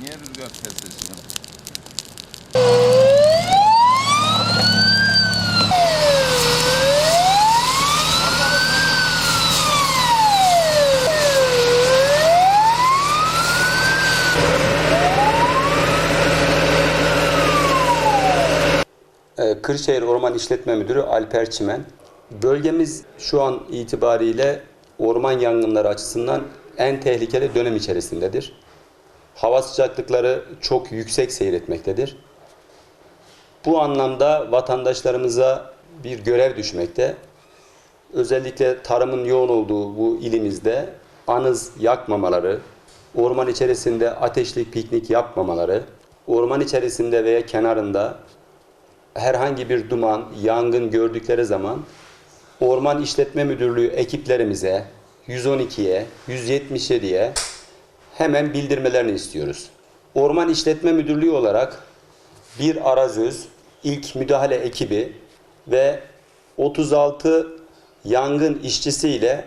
Niye rüzgar perdesi? Ee, Kırşehir Orman İşletme Müdürü Alper Çimen. Bölgemiz şu an itibariyle orman yangınları açısından en tehlikeli dönem içerisindedir. Hava sıcaklıkları çok yüksek seyretmektedir. Bu anlamda vatandaşlarımıza bir görev düşmekte. Özellikle tarımın yoğun olduğu bu ilimizde anız yakmamaları, orman içerisinde ateşli piknik yapmamaları, orman içerisinde veya kenarında herhangi bir duman, yangın gördükleri zaman Orman İşletme Müdürlüğü ekiplerimize 112'ye, 177'ye hemen bildirmelerini istiyoruz. Orman İşletme Müdürlüğü olarak bir arazöz, ilk müdahale ekibi ve 36 yangın işçisiyle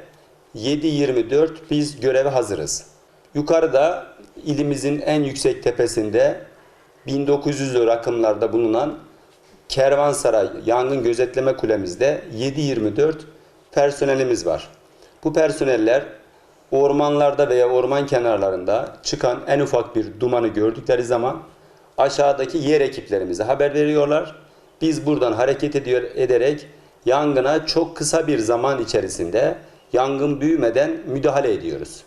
7-24 biz göreve hazırız. Yukarıda ilimizin en yüksek tepesinde 1900'lü rakımlarda bulunan Kervansaray Yangın Gözetleme Kulemizde 7-24 personelimiz var. Bu personeller ormanlarda veya orman kenarlarında çıkan en ufak bir dumanı gördükleri zaman aşağıdaki yer ekiplerimize haber veriyorlar. Biz buradan hareket ediyor ederek yangına çok kısa bir zaman içerisinde yangın büyümeden müdahale ediyoruz.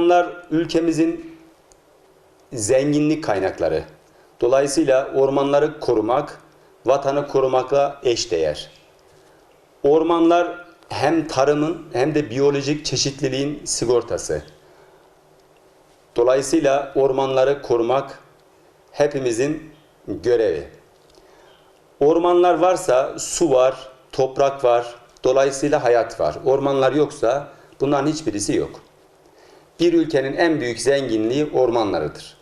Ormanlar ülkemizin zenginlik kaynakları. Dolayısıyla ormanları korumak, vatanı korumakla eşdeğer. Ormanlar hem tarımın hem de biyolojik çeşitliliğin sigortası. Dolayısıyla ormanları korumak hepimizin görevi. Ormanlar varsa su var, toprak var, dolayısıyla hayat var. Ormanlar yoksa bunların hiçbirisi yok. Bir ülkenin en büyük zenginliği ormanlarıdır.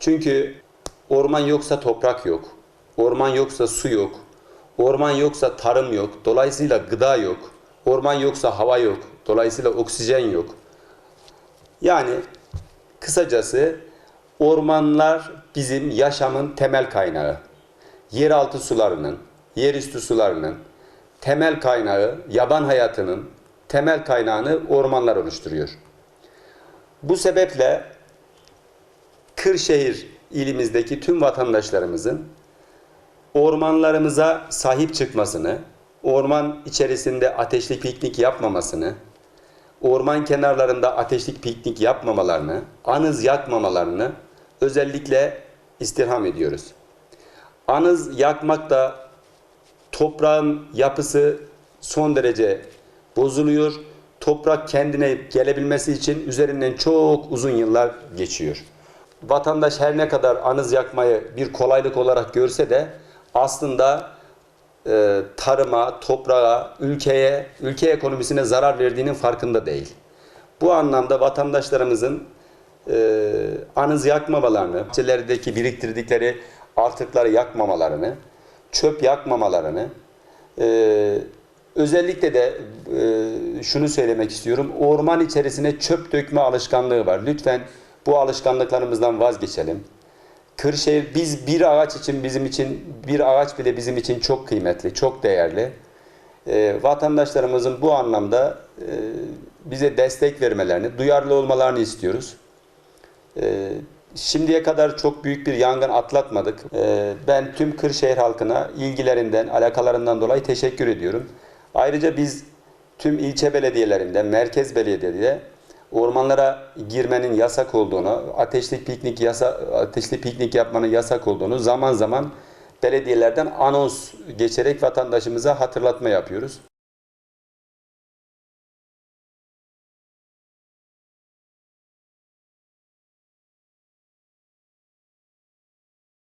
Çünkü orman yoksa toprak yok, orman yoksa su yok, orman yoksa tarım yok, dolayısıyla gıda yok, orman yoksa hava yok, dolayısıyla oksijen yok. Yani kısacası ormanlar bizim yaşamın temel kaynağı. Yeraltı sularının, yerüstü sularının temel kaynağı, yaban hayatının temel kaynağını ormanlar oluşturuyor. Bu sebeple Kırşehir ilimizdeki tüm vatandaşlarımızın ormanlarımıza sahip çıkmasını, orman içerisinde ateşli piknik yapmamasını, orman kenarlarında ateşlik piknik yapmamalarını, anız yakmamalarını özellikle istirham ediyoruz. Anız yakmak da toprağın yapısı son derece bozuluyor. Toprak kendine gelebilmesi için üzerinden çok uzun yıllar geçiyor. Vatandaş her ne kadar anız yakmayı bir kolaylık olarak görse de aslında e, tarıma, toprağa, ülkeye, ülke ekonomisine zarar verdiğinin farkında değil. Bu anlamda vatandaşlarımızın e, anız yakmamalarını, bahçelerdeki biriktirdikleri artıkları yakmamalarını, çöp yakmamalarını, e, özellikle de şunu söylemek istiyorum. Orman içerisine çöp dökme alışkanlığı var. Lütfen bu alışkanlıklarımızdan vazgeçelim. Kırşehir biz bir ağaç için bizim için bir ağaç bile bizim için çok kıymetli, çok değerli. E, vatandaşlarımızın bu anlamda e, bize destek vermelerini, duyarlı olmalarını istiyoruz. E, şimdiye kadar çok büyük bir yangın atlatmadık. E, ben tüm Kırşehir halkına ilgilerinden, alakalarından dolayı teşekkür ediyorum. Ayrıca biz tüm ilçe belediyelerinde, merkez belediyede ormanlara girmenin yasak olduğunu, ateşli piknik yasa ateşli piknik yapmanın yasak olduğunu zaman zaman belediyelerden anons geçerek vatandaşımıza hatırlatma yapıyoruz.